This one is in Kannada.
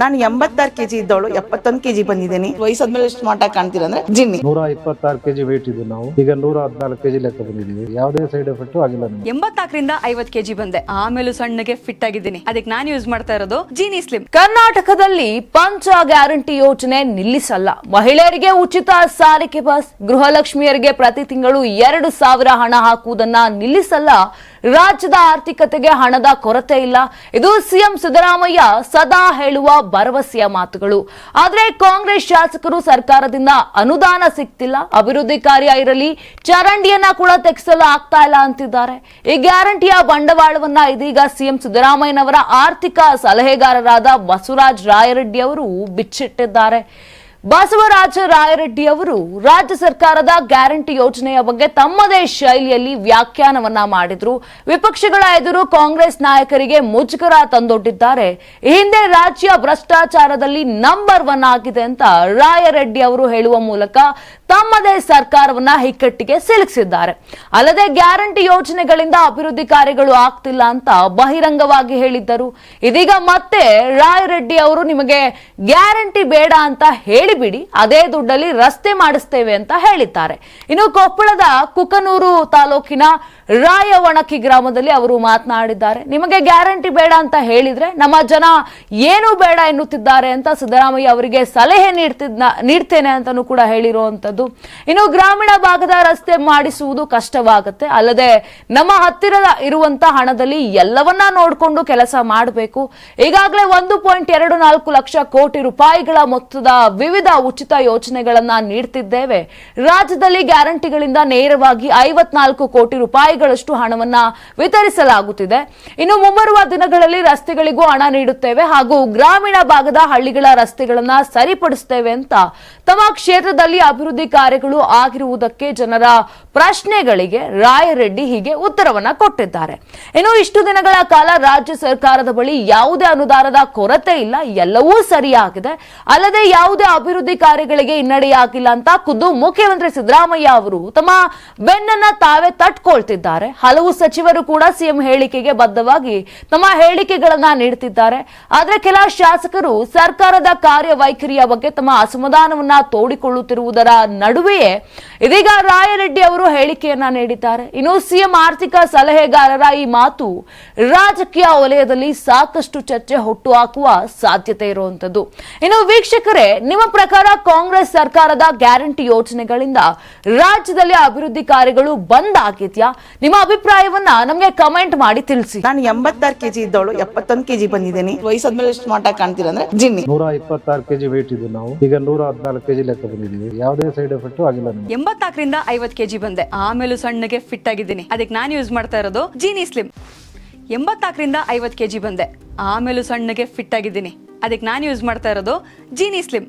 ನಾನು ಎಂಬತ್ತಾರು ಕೆಜಿ ಇದ್ದವಳು ಎಪ್ಪತ್ತೊಂದು ಕೆಜಿ ಬಂದಿದ್ದೀನಿ. ವಯಸ್ಸಾದ್ಮೇಲೆ ಎಷ್ಟು ಮಾಟ ಕಾಣ್ತೀರ ಅಂದ್ರೆ ಜಿನ್ನಿ. ನೂರ ಇಪ್ಪತ್ತಾರು ಕೆಜಿ ವೇಟ್ ಇದ್ದು ನಾವು. ಈಗ ನೂರ ಹದಿನಾಲ್ಕು ಕೆಜಿ ಲೆಕ್ಕ ಬಂದಿದ್ದೀವಿ. ಯಾವುದೇ ಸೈಡ್ ಎಫೆಕ್ಟ್ ಆಗಿಲ್ಲ ನಮಗೆ. ಎಂಬತ್ನಾಲ್ಕರಿಂದ ಐವತ್ ಕೆಜಿ ಬಂದೆ. ಆಮೇಲೆ ಸಣ್ಣಗೆ ಫಿಟ್ ಆಗಿದ್ದೀನಿ. ಅದಕ್ಕೆ ನಾನು ಯೂಸ್ ಮಾಡ್ತಾ ಇರೋದು ಜೀನಿ ಸ್ಲಿಮ್ ಕರ್ನಾಟಕದಲ್ಲಿ ಪಂಚ ಗ್ಯಾರಂಟಿ ಯೋಜನೆ ನಿಲ್ಲಿಸಲ್ಲ. ಮಹಿಳೆಯರಿಗೆ ಉಚಿತ ಸಾರಿಗೆ ಬಸ್ ಗೃಹಲಕ್ಷ್ಮಿಯರಿಗೆ ಪ್ರತಿ ತಿಂಗಳು ಎರಡು ಸಾವಿರ ಹಣ ಹಾಕುವುದನ್ನ ನಿಲ್ಲಿಸಲ್ಲ. ರಾಜ್ಯದ ಆರ್ಥಿಕತೆಗೆ ಹಣದ ಕೊರತೆ ಇಲ್ಲ. ಇದು ಸಿಎಂ ಸಿದ್ದರಾಮಯ್ಯ ಸದಾ ಹೇಳುವ ಭರವಸೆಯ ಮಾತುಗಳು. ಆದರೆ ಕಾಂಗ್ರೆಸ್ ಶಾಸಕರು ಸರ್ಕಾರದಿಂದ ಅನುದಾನ ಸಿಗ್ತಿಲ್ಲ. ಅಭಿವೃದ್ಧಿ ಕಾರ್ಯ ಇರಲಿ, ಚರಂಡಿಯನ್ನ ಕೂಡ ತೆಗೆಸಲು ಆಗ್ತಾ ಇಲ್ಲ ಅಂತಿದ್ದಾರೆ. ಈ ಗ್ಯಾರಂಟಿಯ ಬಂಡವಾಳವನ್ನ ಇದೀಗ ಸಿಎಂ ಸಿದ್ದರಾಮಯ್ಯನವರ ಆರ್ಥಿಕ ಸಲಹೆಗಾರರಾದ ಬಸವರಾಜ್ ರಾಯರೆಡ್ಡಿ ಅವರು ಬಿಚ್ಚಿಟ್ಟಿದ್ದಾರೆ. ಬಸವರಾಜ ರಾಯರೆಡ್ಡಿ ಅವರು ರಾಜ್ಯ ಸರ್ಕಾರದ ಗ್ಯಾರಂಟಿ ಯೋಜನೆಯ ಬಗ್ಗೆ ತಮ್ಮದೇ ಶೈಲಿಯಲ್ಲಿ ವ್ಯಾಖ್ಯಾನವನ್ನ ಮಾಡಿದ್ರು. ವಿಪಕ್ಷಗಳ ಎದುರು ಕಾಂಗ್ರೆಸ್ ನಾಯಕರಿಗೆ ಮುಜುಗರ ತಂದೊಡ್ಡಿದ್ದಾರೆ. ಹಿಂದೆ ರಾಜ್ಯ ಭ್ರಷ್ಟಾಚಾರದಲ್ಲಿ ನಂಬರ್ ಒನ್ ಆಗಿದೆ ಅಂತ ರಾಯರೆಡ್ಡಿ ಅವರು ಹೇಳುವ ಮೂಲಕ ತಮ್ಮದೇ ಸರ್ಕಾರವನ್ನ ಹಿಕ್ಕಟ್ಟಿಗೆ ಸಿಲುಕಿಸಿದ್ದಾರೆ. ಅಲ್ಲದೆ ಗ್ಯಾರಂಟಿ ಯೋಜನೆಗಳಿಂದ ಅಭಿವೃದ್ಧಿ ಕಾರ್ಯಗಳು ಆಗ್ತಿಲ್ಲ ಅಂತ ಬಹಿರಂಗವಾಗಿ ಹೇಳಿದ್ದರು. ಇದೀಗ ಮತ್ತೆ ರಾಯರೆಡ್ಡಿ ಅವರು ನಿಮಗೆ ಗ್ಯಾರಂಟಿ ಬೇಡ ಅಂತ ಹೇಳಿಬಿಡಿ ಅದೇ ದುಡ್ಡಲ್ಲಿ ರಸ್ತೆ ಮಾಡಿಸ್ತೇವೆ ಅಂತ ಹೇಳಿದ್ದಾರೆ. ಇನ್ನು ಕೊಪ್ಪಳದ ಕುಕನೂರು ತಾಲೂಕಿನ ರಾಯವಣಕಿ ಗ್ರಾಮದಲ್ಲಿ ಅವರು ಮಾತನಾಡಿದ್ದಾರೆ. ನಿಮಗೆ ಗ್ಯಾರಂಟಿ ಬೇಡ ಅಂತ ಹೇಳಿದ್ರೆ, ನಮ್ಮ ಜನ ಏನು ಬೇಡ ಎನ್ನುತ್ತಿದ್ದಾರೆ ಅಂತ ಸಿದ್ದರಾಮಯ್ಯ ಅವರಿಗೆ ಸಲಹೆ ನೀಡ್ತಿದ್ನ, ನೀಡ್ತೇನೆ ಅಂತಾನೂ ಕೂಡ ಹೇಳಿರುವಂತದ್ದು ಇನ್ನು ಗ್ರಾಮೀಣ ಭಾಗದ ರಸ್ತೆ ಮಾಡಿಸುವುದು ಕಷ್ಟವಾಗುತ್ತೆ. ಅಲ್ಲದೆ ನಮ್ಮ ಹತ್ತಿರದ ಇರುವಂತ ಹಣದಲ್ಲಿ ಎಲ್ಲವನ್ನ ನೋಡಿಕೊಂಡು ಕೆಲಸ ಮಾಡಬೇಕು. ಈಗಾಗಲೇ ಒಂದು ಪಾಯಿಂಟ್ ಎರಡು ನಾಲ್ಕು ಲಕ್ಷ ಕೋಟಿ ರೂಪಾಯಿಗಳ ಮೊತ್ತದ ವಿವಿಧ ಉಚಿತ ಯೋಜನೆಗಳನ್ನ ನೀಡ್ತಿದ್ದೇವೆ. ರಾಜ್ಯದಲ್ಲಿ ಗ್ಯಾರಂಟಿಗಳಿಂದ ನೇರವಾಗಿ ಐವತ್ನಾಲ್ಕು ಕೋಟಿ ರೂಪಾಯಿಗಳಷ್ಟು ಹಣವನ್ನ ವಿತರಿಸಲಾಗುತ್ತಿದೆ. ಇನ್ನು ಮುಂಬರುವ ದಿನಗಳಲ್ಲಿ ರಸ್ತೆಗಳಿಗೂ ಹಣ ನೀಡುತ್ತೇವೆ ಹಾಗೂ ಗ್ರಾಮೀಣ ಭಾಗದ ಹಳ್ಳಿಗಳ ರಸ್ತೆಗಳನ್ನ ಸರಿಪಡಿಸುತ್ತೇವೆ ಅಂತ ತಮ್ಮ ಕ್ಷೇತ್ರದಲ್ಲಿ ಅಭಿವೃದ್ಧಿ ಕಾರ್ಯಗಳು ಆಗಿರುವುದಕ್ಕೆ ಜನರ ಪ್ರಶ್ನೆಗಳಿಗೆ ರಾಯರೆಡ್ಡಿ ಹೀಗೆ ಉತ್ತರವನ್ನ ಕೊಟ್ಟಿದ್ದಾರೆ. ಇನ್ನು ಇಷ್ಟು ದಿನಗಳ ಕಾಲ ರಾಜ್ಯ ಸರ್ಕಾರದ ಬಳಿ ಯಾವುದೇ ಅನುದಾನದ ಕೊರತೆ ಇಲ್ಲ. ಎಲ್ಲವೂ ಸರಿಯಾಗಿದೆ. ಅಲ್ಲದೆ ಯಾವುದೇ ಅಭಿವೃದ್ಧಿ ಕಾರ್ಯಗಳಿಗೆ ಹಿನ್ನಡೆಯಾಗಿಲ್ಲ ಅಂತ ಖುದ್ದು ಮುಖ್ಯಮಂತ್ರಿ ಸಿದ್ದರಾಮಯ್ಯ ಅವರು ತಮ್ಮ ಬೆನ್ನನ್ನ ತಾವೇ ತಟ್ಕೊಳ್ತಿದ್ದಾರೆ. ಹಲವು ಸಚಿವರು ಕೂಡ ಸಿಎಂ ಹೇಳಿಕೆಗೆ ಬದ್ಧವಾಗಿ ತಮ್ಮ ಹೇಳಿಕೆಗಳನ್ನ ನೀಡುತ್ತಿದ್ದಾರೆ ಆದ್ರೆ ಕೆಲ ಶಾಸಕರು ಸರ್ಕಾರದ ಕಾರ್ಯವೈಖರಿಯ ಬಗ್ಗೆ ತಮ್ಮ ಅಸಮಾಧಾನವನ್ನ ತೋಡಿಕೊಳ್ಳುತ್ತಿರುವುದರ ನಡುವೆಯೇ ಇದೀಗ ರಾಯರೆಡ್ಡಿ ಅವರು ಹೇಳಿಕೆಯನ್ನ ನೀಡಿದ್ದಾರೆ. ಇನ್ನು ಸಿಎಂ ಆರ್ಥಿಕ ಸಲಹೆಗಾರರ ಈ ಮಾತು ರಾಜಕೀಯ ವಲಯದಲ್ಲಿ ಸಾಕಷ್ಟು ಚರ್ಚೆ ಹುಟ್ಟುಹಾಕುವ ಸಾಧ್ಯತೆ ಇರುವಂತದ್ದು. ಇನ್ನು ವೀಕ್ಷಕರೇ, ನಿಮ್ಮ ಪ್ರಕಾರ ಕಾಂಗ್ರೆಸ್ ಸರ್ಕಾರದ ಗ್ಯಾರಂಟಿ ಯೋಜನೆಗಳಿಂದ ರಾಜ್ಯದಲ್ಲಿ ಅಭಿವೃದ್ಧಿ ಕಾರ್ಯಗಳು ಬಂದ್ ಆಗಿದ್ಯಾ? ನಿಮ್ಮ ಅಭಿಪ್ರಾಯವನ್ನ ನಮಗೆ ಕಮೆಂಟ್ ಮಾಡಿ ತಿಳಿಸಿ. ನಾನು ಎಂಬತ್ತಾರು ಕೆಜಿ ಇದ್ದವಳು ಎಪ್ಪತ್ತೊಂದು ಕೆಜಿ ಬಂದಿದ್ದೀನಿ. ವಯಸ್ಸಾದ್ಮೇಲೆ ಎಷ್ಟು ಸ್ಮಾರ್ಟ್ ಆಗಿ ಕಾಣ್ತೀರ ಅಂದ್ರೆ ಜಿನ್ನಿ. ನೂರ ಇಪ್ಪತ್ತಾರು ಕೆಜಿ ವೇಟ್ ಇದ್ದು ನಾವು. ಈಗ ನೂರ ಹದಿನಾಲ್ಕು ಕೆಜಿ ಲೆಕ್ಕ ಬಂದಿದ್ದೀವಿ. ಯಾವುದೇ ಸೈಡ್ ಎಫೆಕ್ಟ್ ಆಗಿಲ್ಲ ಎಂಬತ್ತಾಕರಿಂದ ಎಂಬತ್ನಾಲ್ಕರಿಂದ ಐವತ್ ಕೆಜಿ ಬಂದೆ. ಆಮೇಲೂ ಸಣ್ಣಗೆ ಫಿಟ್ ಆಗಿದ್ದೀನಿ. ಅದಕ್ಕೆ ನಾನು ಯೂಸ್ ಮಾಡ್ತಾ ಇರೋದು ಜೀನಿ ಸ್ಲಿಮ್ ಎಂಬತ್ತಾಕರಿಂದ ಐವತ್ ಕೆಜಿ ಬಂದೆ. ಆಮೇಲೂ ಸಣ್ಣಗೆ ಫಿಟ್ ಆಗಿದ್ದೀನಿ. ಅದಕ್ಕೆ ನಾನು ಯೂಸ್ ಮಾಡ್ತಾ ಇರೋದು ಜೀನಿ ಸ್ಲಿಮ್